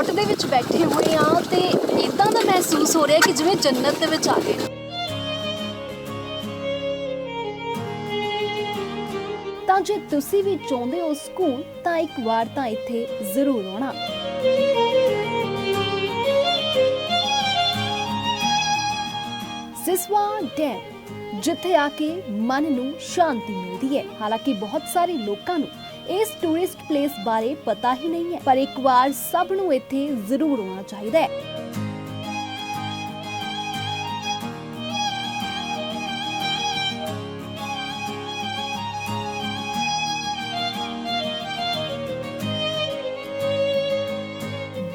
Boat ਦੇ ਵਿੱਚ ਬੈਠੇ ਹੋਏ ਆ ਤੇ ਇਦਾਂ ਦਾ ਮਹਿਸੂਸ ਹੋ ਰਿਹਾ ਕਿ ਜਿਵੇਂ ਜੰਨਤ ਦੇ ਵਿੱਚ ਆ ਗਏ। ਤਾਂ ਜੇ ਤੁਸੀਂ ਵੀ ਚਾਹੁੰਦੇ ਹੋ ਸਕੂਨ ਤਾਂ ਇੱਕ ਵਾਰ ਤਾਂ ਇੱਥੇ ਜ਼ਰੂਰ ਆਉਣਾ। ਸਿਸਵਾ ਡੈਮ, ਜਿੱਥੇ ਆ ਕੇ ਮਨ ਨੂੰ ਸ਼ਾਂਤੀ ਮਿਲਦੀ ਹੈ। ਹਾਲਾਂਕਿ ਬਹੁਤ ਸਾਰੇ ਲੋਕਾਂ ਨੂੰ ਇਸ ਟੂਰਿਸਟ ਪਲੇਸ ਬਾਰੇ ਪਤਾ ਹੀ ਨਹੀਂ ਹੈ, ਪਰ ਇੱਕ ਵਾਰ ਸਭ ਨੂੰ ਇੱਥੇ ਜ਼ਰੂਰ ਆਉਣਾ ਚਾਹੀਦਾ ਹੈ।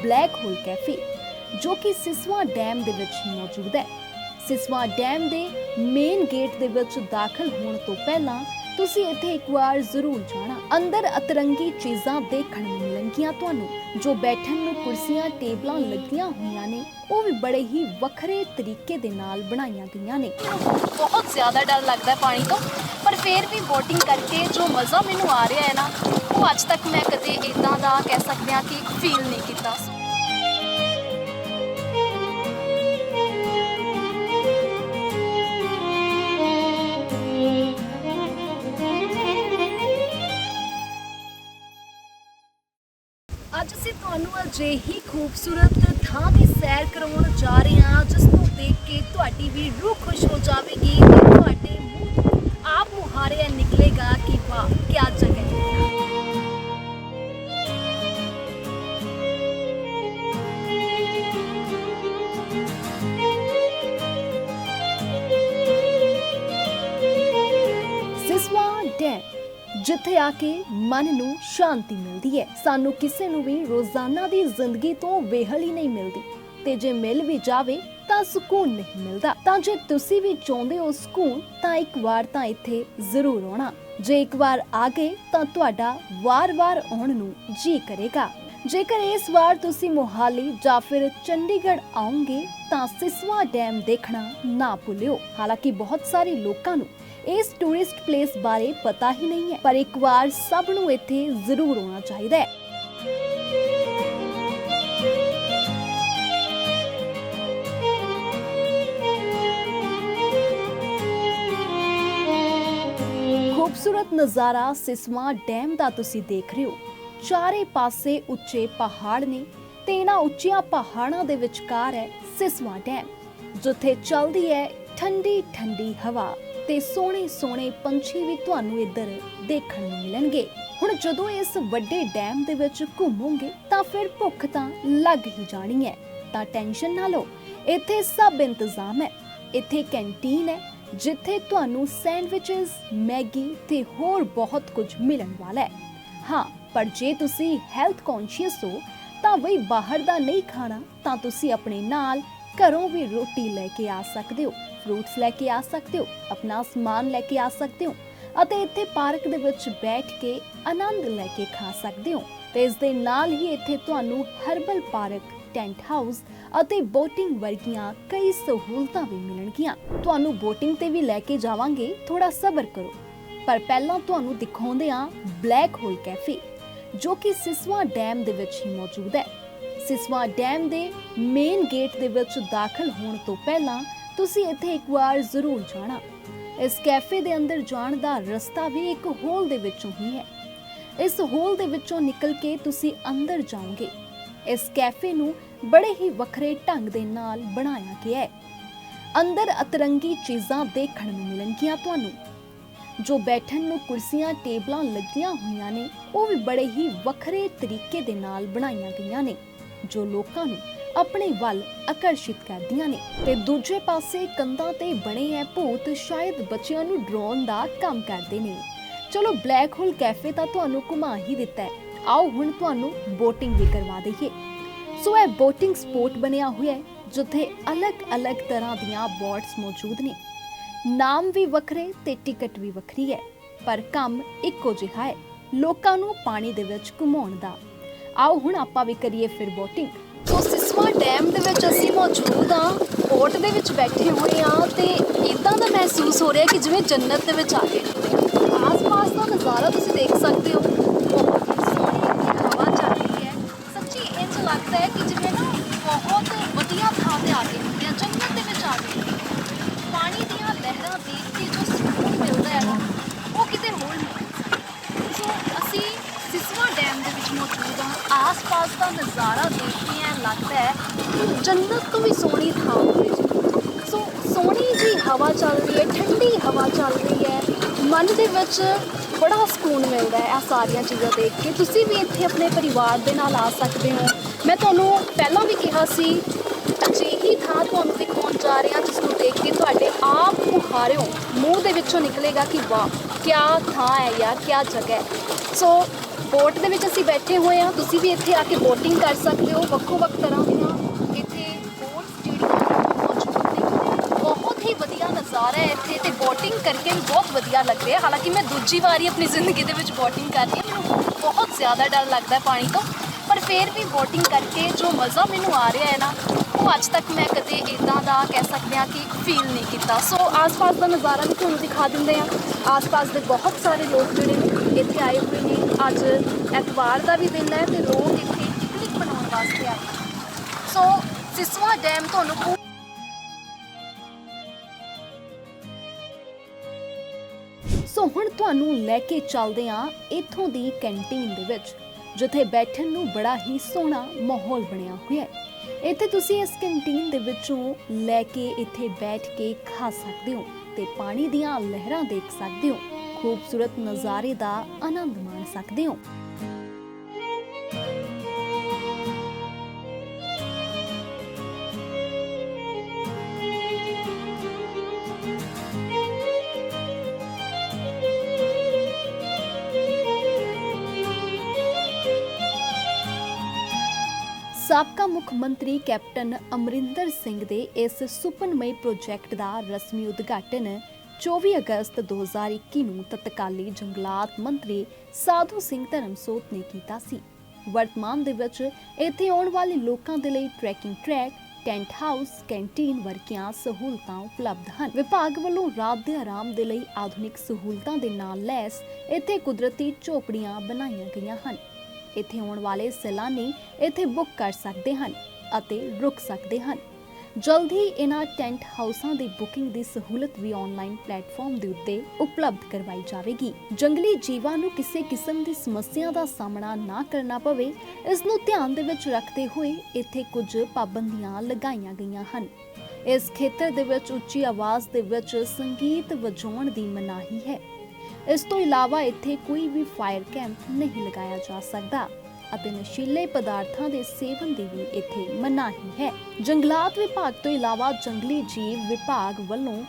ਬਲੈਕ ਹੋਲ ਕੈਫੇ ਜੋ ਕਿ ਸਿਸਵਾ ਡੈਮ ਦੇ ਵਿੱਚ ਮੌਜੂਦ ਹੈ। ਸਿਸਵਾ ਡੈਮ ਦੇ ਮੇਨ ਗੇਟ ਦੇ ਵਿੱਚ ਦਾਖਲ ਹੋਣ ਤੋਂ ਪਹਿਲਾਂ ਤੁਸੀਂ ਇੱਥੇ ਇੱਕ ਵਾਰ ਜ਼ਰੂਰ ਜਾਣਾ। ਅੰਦਰ ਅਤਰੰਗੀ ਚੀਜ਼ਾਂ ਦੇਖਣ ਨੂੰ ਮਿਲਣਗੀਆਂ ਤੁਹਾਨੂੰ। ਜੋ ਬੈਠਣ ਨੂੰ ਕੁਰਸੀਆਂ, ਟੇਬਲਾਂ ਲੱਗੀਆਂ ਹੋਈਆਂ ਨੇ, ਉਹ ਵੀ ਬੜੇ ਹੀ ਵੱਖਰੇ ਤਰੀਕੇ ਦੇ ਨਾਲ ਬਣਾਈਆਂ ਗਈਆਂ ਨੇ। ਬਹੁਤ ਜ਼ਿਆਦਾ ਡਰ ਲੱਗਦਾ ਪਾਣੀ ਤੋਂ। ਪਰ ਫਿਰ ਵੀ ਬੋਟਿੰਗ ਕਰਕੇ ਜੋ ਮਜ਼ਾ ਮੈਨੂੰ ਆ ਰਿਹਾ ਹੈ ਨਾ, ਉਹ ਅੱਜ ਤੱਕ ਮੈਂ ਕਦੇ ਇਦਾਂ ਦਾ ਕਹਿ ਸਕਦੇ ਹਾਂ ਕਿ ਫੀਲ ਨਹੀਂ ਕੀਤਾ। ਤੁਹਾਨੂੰ ਅਜਿਹੀ ਖੂਬਸੂਰਤ ਥਾਂ ਦੀ ਸੈਰ ਕਰਾਉਣ ਜਾ ਰਹੇ ਹਾਂ, ਜਿਸ ਨੂੰ ਦੇਖ ਕੇ ਤੁਹਾਡੀ ਵੀ ਰੂਹ ਖੁਸ਼ ਹੋ ਜਾਵੇਗੀ ਤੇ ਤੁਹਾਡੇ ਜਿੱਥੇ ਆ ਕੇ ਮਨ ਨੂੰ ਸ਼ਾਂਤੀ ਮਿਲਦੀ ਹੈ। ਸਾਨੂੰ ਕਿਸੇ ਨੂੰ ਵੀ ਰੋਜ਼ਾਨਾ ਦੀ ਜ਼ਿੰਦਗੀ ਤੋਂ ਵੇਹਲ ਹੀ ਨਹੀਂ ਮਿਲਦੀ। ਤੇ ਜੇ ਮਿਲ ਵੀ ਜਾਵੇ, ਤਾਂ ਸਕੂਨ ਨਹੀਂ ਮਿਲਦਾ। ਤਾਂ ਜੇ ਤੁਸੀਂ ਵੀ ਚਾਹੁੰਦੇ ਹੋ ਸਕੂਨ, ਤਾਂ ਇੱਕ ਵਾਰ ਤਾਂ ਇੱਥੇ ਜ਼ਰੂਰ ਆਉਣਾ। ਜੇ ਇੱਕ ਵਾਰ ਆ ਗਏ, ਤਾਂ ਤੁਹਾਡਾ ਵਾਰ-ਵਾਰ ਆਉਣ ਨੂੰ ਜੀ ਕਰੇਗਾ। ਜੇਕਰ ਇਸ ਵਾਰ ਤੁਸੀਂ ਮੋਹਾਲੀ ਜਾਂ ਫਿਰ ਚੰਡੀਗੜ੍ਹ ਆਉਂਗੇ, ਤਾਂ ਸਿਸਵਾ ਡੈਮ ਦੇਖਣਾ ਨਾ ਭੁੱਲਿਓ। ਹਾਲਾਂਕਿ ਬਹੁਤ ਸਾਰੇ ਲੋਕਾਂ ਨੂੰ ਇਸ ਟੂਰਿਸਟ ਪਲੇਸ ਬਾਰੇ ਪਤਾ ਹੀ ਨਹੀਂ ਹੈ, ਪਰ ਇੱਕ ਵਾਰ ਸਭ ਨੂੰ ਇੱਥੇ ਜ਼ਰੂਰ ਆਉਣਾ ਚਾਹੀਦਾ ਹੈ। ਖੂਬਸੂਰਤ ਨਜ਼ਾਰਾ ਸਿਸਮਾ ਡੈਮ ਦਾ ਤੁਸੀਂ ਦੇਖ ਰਹੇ ਹੋ। ਚਾਰੇ ਪਾਸੇ ਉੱਚੇ ਪਹਾੜ ਨੇ ਤੇ ਇਹਨਾਂ ਉੱਚੀਆਂ ਪਹਾੜਾਂ ਦੇ ਵਿਚਕਾਰ ਹੈ ਸਿਸਮਾ ਡੈਮ, ਜਿੱਥੇ ਚੱਲਦੀ ਹੈ ਠੰਡੀ ਠੰਡੀ ਹਵਾ। ਤੇ ਸੋਹਣੇ ਸੋਹਣੇ ਪੰਛੀ ਵੀ ਤੁਹਾਨੂੰ ਇੱਧਰ ਦੇਖਣ ਨੂੰ ਮਿਲਣਗੇ। ਹੁਣ ਜਦੋਂ ਇਸ ਵੱਡੇ ਡੈਮ ਦੇ ਵਿੱਚ ਘੁੰਮੋਗੇ ਤਾਂ ਫਿਰ ਭੁੱਖ ਤਾਂ ਲੱਗ ਹੀ ਜਾਣੀ ਹੈ। ਤਾਂ ਟੈਨਸ਼ਨ ਨਾ ਲਓ, ਇੱਥੇ ਸਭ ਇੰਤਜ਼ਾਮ ਹੈ। ਇੱਥੇ ਕੈਂਟੀਨ ਹੈ, ਜਿੱਥੇ ਤੁਹਾਨੂੰ ਸੈਂਡਵਿਚਸ, ਮੈਗੀ ਤੇ ਹੋਰ ਬਹੁਤ ਕੁਝ ਮਿਲਣ ਵਾਲਾ ਹੈ। ਹਾਂ, ਪਰ ਜੇ ਤੁਸੀਂ ਹੈਲਥ ਕੌਨਸ਼ੀਅਸ ਹੋ, ਤਾਂ ਵਈ ਬਾਹਰ ਦਾ ਨਹੀਂ ਖਾਣਾ, ਤਾਂ ਤੁਸੀਂ ਆਪਣੇ ਨਾਲ ਘਰੋਂ ਵੀ ਰੋਟੀ ਲੈ ਕੇ ਆ ਸਕਦੇ ਹੋ ਫਰੂਟਸ ਲੈ ਕੇ ਆ ਸਕਦੇ ਹੋ, ਆਪਣਾ ਸਮਾਨ ਲੈ ਕੇ ਆ ਸਕਦੇ ਹੋ ਅਤੇ ਇੱਥੇ ਪਾਰਕ ਦੇ ਵਿੱਚ ਬੈਠ ਕੇ ਆਨੰਦ ਲੈ ਕੇ ਖਾ ਸਕਦੇ ਹੋ। ਤੇ ਇਸ ਦੇ ਨਾਲ ਹੀ ਇੱਥੇ ਤੁਹਾਨੂੰ ਹਰਬਲ ਪਾਰਕ ਟੈਂਟ ਹਾਊਸ ਅਤੇ ਬੋਟਿੰਗ ਵਰਗੀਆਂ ਕਈ ਸਹੂਲਤਾਂ ਵੀ ਮਿਲਣਗੀਆਂ। ਤੁਹਾਨੂੰ ਬੋਟਿੰਗ ਤੇ ਵੀ ਲੈ ਕੇ ਜਾਵਾਂਗੇ ਥੋੜਾ ਸਬਰ ਕਰੋ। ਪਰ ਪਹਿਲਾਂ ਤੁਹਾਨੂੰ ਦਿਖਾਉਂਦੇ ਆ ਬਲੈਕ ਹੋਲ ਕੈਫੇ ਜੋ ਕਿ ਸਿਸਵਾ ਡੈਮ ਦੇ ਵਿੱਚ ਹੀ ਮੌਜੂਦ ਹੈ। ਸਿਸਵਾ ਡੈਮ ਦੇ ਮੇਨ ਗੇਟ ਦੇ ਵਿੱਚ ਦਾਖਲ ਹੋਣ ਤੋਂ ਪਹਿਲਾਂ ਤੁਸੀਂ ਇੱਥੇ ਇੱਕ ਵਾਰ ਜ਼ਰੂਰ ਜਾਣਾ। ਇਸ ਕੈਫੇ ਦੇ ਅੰਦਰ ਜਾਣ ਦਾ ਰਸਤਾ ਵੀ ਇੱਕ ਹੋਲ ਦੇ ਵਿੱਚੋਂ ਹੀ ਹੈ। ਇਸ ਹੋਲ ਦੇ ਵਿੱਚੋਂ ਨਿਕਲ ਕੇ ਤੁਸੀਂ ਅੰਦਰ ਜਾਓਗੇ। ਇਸ ਕੈਫੇ ਨੂੰ ਬੜੇ ਹੀ ਵੱਖਰੇ ਢੰਗ ਦੇ ਨਾਲ ਬਣਾਇਆ ਗਿਆ ਹੈ। ਅੰਦਰ ਅਤਰੰਗੀ ਚੀਜ਼ਾਂ ਦੇਖਣ ਨੂੰ ਮਿਲਣਗੀਆਂ ਤੁਹਾਨੂੰ। ਜੋ ਬੈਠਣ ਨੂੰ ਕੁਰਸੀਆਂ, ਟੇਬਲਾਂ ਲੱਗੀਆਂ ਹੋਈਆਂ ਨੇ, ਉਹ ਵੀ ਬੜੇ ਹੀ ਵੱਖਰੇ ਤਰੀਕੇ ਦੇ ਨਾਲ ਬਣਾਈਆਂ ਗਈਆਂ ਨੇ। ਜੋ ਲੋਕਾਂ ਨੂੰ ਆਪਣੇ ਵੱਲ ਆਕਰਸ਼ਿਤ ਕਰਦੀਆਂ ਨੇ। ਤੇ ਦੂਜੇ ਪਾਸੇ ਕੰਧਾਂ ਤੇ ਬਣੇ ਐ ਭੂਤ ਸ਼ਾਇਦ ਬੱਚਿਆਂ ਨੂੰ ਡਰਾਉਣ ਦਾ ਕੰਮ ਕਰਦੇ ਨੇ। ਚਲੋ ਬਲੈਕ ਹੋਲ ਕੈਫੇ ਤਾਂ ਤੁਹਾਨੂੰ ਘੁਮਾ ਹੀ ਦਿੱਤਾ ਹੈ। ਆਓ ਹੁਣ ਤੁਹਾਨੂੰ ਬੋਟਿੰਗ ਵੀ ਕਰਵਾ ਦਈਏ। ਸੋ ਇਹ ਬੋਟਿੰਗ ਸਪੋਰਟ ਬਣਿਆ ਹੋਇਆ ਹੈ, ਜਿੱਥੇ ਅਲੱਗ-ਅਲੱਗ ਤਰ੍ਹਾਂ ਦੀਆਂ ਬੋਟਸ ਮੌਜੂਦ ਨੇ। ਨਾਮ ਵੀ ਵੱਖਰੇ ਤੇ ਟਿਕਟ ਵੀ ਵੱਖਰੀ ਹੈ, ਪਰ ਕੰਮ ਇੱਕੋ ਜਿਹਾ ਹੈ। ਲੋਕਾਂ ਨੂੰ ਪਾਣੀ ਦੇ ਵਿੱਚ ਘੁਮਾਉਣ ਦਾ। ਆਓ ਹੁਣ ਆਪਾਂ ਵੀ ਕਰੀਏ ਫਿਰ ਬੋਟਿੰਗ ਸੋ ਸਿਸਵਾ ਡੈਮ ਦੇ ਵਿੱਚ ਅਸੀਂ ਮੌਜੂਦ ਹਾਂ ਬੋਟ ਦੇ ਵਿੱਚ ਬੈਠੇ ਹੋਏ ਹਾਂ ਤੇ ਇਦਾਂ ਦਾ ਮਹਿਸੂਸ ਹੋ ਰਿਹਾ ਕਿ ਜਿਵੇਂ ਜੰਨਤ ਦੇ ਵਿੱਚ ਆ ਗਏ। ਆਸ-ਪਾਸ ਦਾ ਨਜ਼ਾਰਾ ਤੁਸੀਂ ਦੇਖ ਸਕਦੇ ਹੋ ਬਹੁਤ ਹੀ ਸੋਹਣੀ ਹਵਾ ਚੱਲ ਰਹੀ ਹੈ ਸੱਚੀ ਇੰਜ ਲੱਗਦਾ ਲੱਗਦਾ ਹੈ ਕਿ ਜਿਵੇਂ ਨਾ ਬਹੁਤ ਵਧੀਆ ਥਾਂ ਤੇ ਆ ਗਏ ਹੁੰਦੇ ਆ ਜੰਗਲ ਦੇ ਵਿੱਚ ਆ ਗਏ ਹੁੰਦੇ ਆ। ਪਾਣੀ ਦੀਆਂ ਲਹਿਰਾਂ ਦੇਖ ਕੇ ਜੋ ਸਕੂਨ ਮਿਲਦਾ ਹੈ ਨਾ ਉਹ ਕਿਤੇ ਹੋਰ ਨਹੀਂ ਮਿਲਦਾ ਸੋ ਅਸੀਂ ਸਿਸਵਾ ਡੈਮ ਦੇ ਵਿੱਚ ਮੌਜੂਦ ਹਾਂ ਆਸ-ਪਾਸ ਦਾ ਨਜ਼ਾਰਾ ਦੇਖਦੇ ਕੇ ਲੱਗਦਾ ਹੈ ਕਿ ਜੰਨਤ ਤੋਂ ਵੀ ਸੋਹਣੀ ਥਾਂ ਹੋਵੇ ਜੀ। ਸੋ ਸੋਹਣੀ ਜੀ ਹਵਾ ਚੱਲ ਰਹੀ ਹੈ, ਠੰਡੀ ਹਵਾ ਚੱਲ ਰਹੀ ਹੈ। ਮਨ ਦੇ ਵਿੱਚ ਬੜਾ ਸਕੂਨ ਮਿਲਦਾ ਹੈ ਆ ਸਾਰੀਆਂ ਚੀਜ਼ਾਂ ਦੇਖ ਕੇ। ਤੁਸੀਂ ਵੀ ਇੱਥੇ ਆਪਣੇ ਪਰਿਵਾਰ ਦੇ ਨਾਲ ਆ ਸਕਦੇ ਹੋ। ਮੈਂ ਤੁਹਾਨੂੰ ਪਹਿਲਾਂ ਵੀ ਕਿਹਾ ਸੀ, ਅਜਿਹੀ ਥਾਂ ਤੁਹਾਨੂੰ ਦਿਖਾਉਣ ਜਾ ਰਹੇ ਹਾਂ, ਜਿਸ ਨੂੰ ਦੇਖ ਕੇ ਤੁਹਾਡੇ ਆਪ ਮੁਹਾਰਿਓ ਮੂੰਹ ਦੇ ਵਿੱਚੋਂ ਨਿਕਲੇਗਾ ਕਿ ਵਾਹ, ਕਿਆ ਥਾਂ ਹੈ ਯਾਰ, ਕਿਆ ਜਗ੍ਹਾ ਹੈ। ਸੋ ਬੋਟ ਦੇ ਵਿੱਚ ਅਸੀਂ ਬੈਠੇ ਹੋਏ ਹਾਂ। ਤੁਸੀਂ ਵੀ ਇੱਥੇ ਆ ਕੇ ਬੋਟਿੰਗ ਕਰ ਸਕਦੇ ਹੋ। ਵੱਖੋ ਵੱਖ ਤਰ੍ਹਾਂ ਦੀਆਂ ਇੱਥੇ ਬੋਟਸ ਜਿਹੜੀਆਂ ਮੌਜੂਦ ਨੇ। ਬਹੁਤ ਹੀ ਵਧੀਆ ਨਜ਼ਾਰਾ ਹੈ ਇੱਥੇ ਤੇ ਬੋਟਿੰਗ ਕਰਕੇ ਵੀ ਬਹੁਤ ਵਧੀਆ ਲੱਗ ਰਿਹਾ। ਹਾਲਾਂਕਿ ਮੈਂ ਦੂਜੀ ਵਾਰੀ ਆਪਣੀ ਜ਼ਿੰਦਗੀ ਦੇ ਵਿੱਚ ਬੋਟਿੰਗ ਕਰ ਰਹੀ ਹਾਂ। ਮੈਨੂੰ ਬਹੁਤ ਜ਼ਿਆਦਾ ਡਰ ਲੱਗਦਾ ਪਾਣੀ ਤੋਂ। ਪਰ ਫਿਰ ਵੀ ਬੋਟਿੰਗ ਕਰਕੇ ਜੋ ਮਜ਼ਾ ਮੈਨੂੰ ਆ ਰਿਹਾ ਹੈ ਨਾ, ਉਹ ਅੱਜ ਤੱਕ ਮੈਂ ਕਦੇ ਇਦਾਂ ਦਾ ਕਹਿ ਸਕਦੇ ਹਾਂ ਕਿ ਫੀਲ ਨਹੀਂ ਕੀਤਾ। ਸੋ ਆਸ-ਪਾਸ ਦਾ ਨਜ਼ਾਰਾ ਵੀ ਤੁਹਾਨੂੰ ਦਿਖਾ ਦਿੰਦੇ ਹਾਂ। ਆਸ-ਪਾਸ ਦੇ ਬਹੁਤ ਸਾਰੇ ਲੋਕ ਜਿਹੜੇ ਨੇ ਇੱਥੇ ਆਏ ਹੋਏ ਨੇ। ਅੱਜ ਐਤਵਾਰ ਦਾ ਵੀ ਦਿਨ ਹੈ ਤੇ ਲੋਕ ਇੱਥੇ ਪਿਕਨਿਕ ਮਨਾਉਣ ਵਾਸਤੇ ਆਏ ਸੋ ਸਿਸਵਾ ਡੈਮ ਤੁਹਾਨੂੰ ਸੋ ਹੁਣ ਤੁਹਾਨੂੰ ਲੈ ਕੇ ਚੱਲਦੇ ਹਾਂ ਇੱਥੋਂ ਦੀ ਕੈਂਟੀਨ ਦੇ ਵਿੱਚ, ਜਿੱਥੇ ਬੈਠਣ ਨੂੰ ਬੜਾ ਹੀ ਸੋਹਣਾ ਮਾਹੌਲ ਬਣਿਆ ਹੋਇਆ ਹੈ। ਇੱਥੇ ਤੁਸੀਂ ਇਸ ਕੈਂਟੀਨ ਦੇ ਵਿੱਚੋਂ ਲੈ ਕੇ ਇੱਥੇ ਬੈਠ ਕੇ ਖਾ ਸਕਦੇ ਹੋ ਤੇ ਪਾਣੀ ਦੀਆਂ ਲਹਿਰਾਂ ਦੇਖ ਸਕਦੇ ਹੋ। ਖੂਬਸੂਰਤ ਨਜ਼ਾਰੇ ਦਾ ਆਨੰਦ ਮਾਣ ਸਕਦੇ ਹੋ। ਸਾਬਕਾ ਮੁੱਖ ਮੰਤਰੀ ਕੈਪਟਨ ਅਮਰਿੰਦਰ ਸਿੰਘ ਦੇ ਇਸ ਸੁਪਨਮਈ ਪ੍ਰੋਜੈਕਟ ਦਾ ਰਸਮੀ ਉਦਘਾਟਨ 24 ਅਗਸਤ 2021 ਨੂੰ ਤਤਕਾਲੀ ਜੰਗਲਾਤ ਮੰਤਰੀ ਸਾਧੂ ਸਿੰਘ ਧਰਮਸੋਤ ਨੇ ਕੀਤਾ ਸੀ। ਵਰਤਮਾਨ ਦੇ ਵਿੱਚ ਇੱਥੇ ਆਉਣ ਵਾਲੇ ਲੋਕਾਂ ਦੇ ਲਈ trekking track tent house canteen ਵਰਗੀਆਂ ਸਹੂਲਤਾਂ ਉਪਲਬਧ ਹਨ। ਵਿਭਾਗ ਵੱਲੋਂ ਰਾਤ ਦੇ ਆਰਾਮ ਦੇ ਲਈ ਆਧੁਨਿਕ ਸਹੂਲਤਾਂ ਦੇ ਨਾਲ ਲੈਸ ਇੱਥੇ ਕੁਦਰਤੀ ਝੋਪੜੀਆਂ ਬਣਾਈਆਂ ਗਈਆਂ ਹਨ। ਇੱਥੇ ਆਉਣ ਵਾਲੇ ਸੈਲਾਨੀ ਇੱਥੇ ਬੁੱਕ ਕਰ ਸਕਦੇ ਹਨ ਅਤੇ ਰੁਕ ਸਕਦੇ ਹਨ। ਜਲਦ ਇਹਨਾਂ ਟੈਂਟ ਹਾਊਸਾਂ ਦੀ ਬੁਕਿੰਗ ਦੀ ਸਹੂਲਤ ਵੀ ਆਨਲਾਈਨ ਪਲੇਟਫਾਰਮ ਦੇ ਉੱਤੇ ਉਪਲਬਧ ਕਰਵਾਈ ਜਾਵੇਗੀ। ਜੰਗਲੀ ਜੀਵਾਂ ਨੂੰ ਕਿਸੇ ਕਿਸਮ ਦੀ ਸਮੱਸਿਆ ਦਾ ਸਾਹਮਣਾ ਨਾ ਕਰਨਾ ਪਵੇ, ਇਸ ਨੂੰ ਧਿਆਨ ਦੇ ਵਿੱਚ ਰੱਖਦੇ ਹੋਏ ਇੱਥੇ ਕੁਝ ਪਾਬੰਦੀਆਂ ਲਗਾਈਆਂ ਗਈਆਂ ਹਨ। ਇਸ ਖੇਤਰ ਦੇ ਵਿੱਚ ਉੱਚੀ ਆਵਾਜ਼ ਦੇ ਵਿੱਚ ਸੰਗੀਤ ਵਜਾਉਣ ਦੀ ਮਨਾਹੀ ਹੈ। ਇਸ ਤੋਂ ਇਲਾਵਾ ਇੱਥੇ ਕੋਈ ਵੀ ਫਾਇਰ ਕੈਂਪ ਨਹੀਂ ਲਗਾਇਆ ਜਾ ਸਕਦਾ। ਅਤੇ ਨਸ਼ੀਲੇ ਪਦਾਰਥਾਂ ਦੇ ਸੇਵਨ ਦੀ ਵੀ ਇੱਥੇ ਮਨਾਹੀ ਹੈ। ਜੰਗਲਾਤ ਵਿਭਾਗ ਤੋਂ ਇਲਾਵਾ ਜੰਗਲੀ ਜੀਵ ਵਿਭਾਗ ਵੱਲੋਂ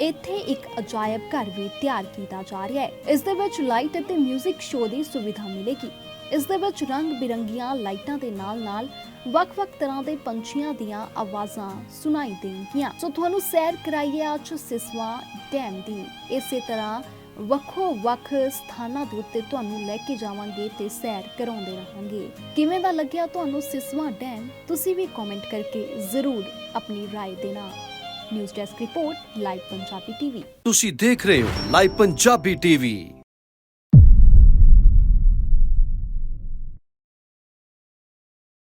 ਇੱਥੇ ਇੱਕ ਅਜਾਇਬ ਘਰ ਵੀ ਤਿਆਰ ਕੀਤਾ ਜਾ ਰਿਹਾ ਹੈ। ਇਸ ਦੇ ਵਿੱਚ ਲਾਈਟ ਅਤੇ 뮤직 ਸ਼ੋਅ ਦੀ ਸੁਵਿਧਾ ਮਿਲੇਗੀ। ਇਸ ਦੇ ਵਿੱਚ ਰੰਗ ਬਿਰੰਗੀਆਂ ਲਾਈਟਾਂ ਦੇ ਨਾਲ-ਨਾਲ ਵੱਖ-ਵੱਖ ਤਰ੍ਹਾਂ ਦੇ ਪੰਛੀਆਂ ਦੀਆਂ ਆਵਾਜ਼ਾਂ ਸੁਣਾਈ ਦੇਣਗੀਆਂ। ਸੋ ਤੁਹਾਨੂੰ ਸੈਰ ਕਰਾਈਏ ਅੱਜ ਸਿਸਵਾ ਡੈਮ ਦੀ। ਇਸੇ ਤਰ੍ਹਾਂ ਵੱਖੋ ਵੱਖ ਸਥਾਨਾਂ ਦੇ ਉੱਤੇ ਤੁਹਾਨੂੰ ਲੈ ਕੇ ਜਾਵਾਂਗੇ ਤੇ ਸੈਰ ਕਰਾਉਂਦੇ ਰਹਾਂਗੇ ਕਿਵੇਂ ਦਾ ਲੱਗਿਆ ਤੁਹਾਨੂੰ ਸਿਸਵਾ ਡੈਮ ਤੁਸੀਂ ਵੀ ਕਮੈਂਟ ਕਰਕੇ ਜ਼ਰੂਰ ਆਪਣੀ رائے ਦੇਣਾ news desk report live Punjabi TV ਤੁਸੀਂ ਦੇਖ ਰਹੇ ਹੋ ਲਾਈਵ ਪੰਜਾਬੀ ਟੀਵੀ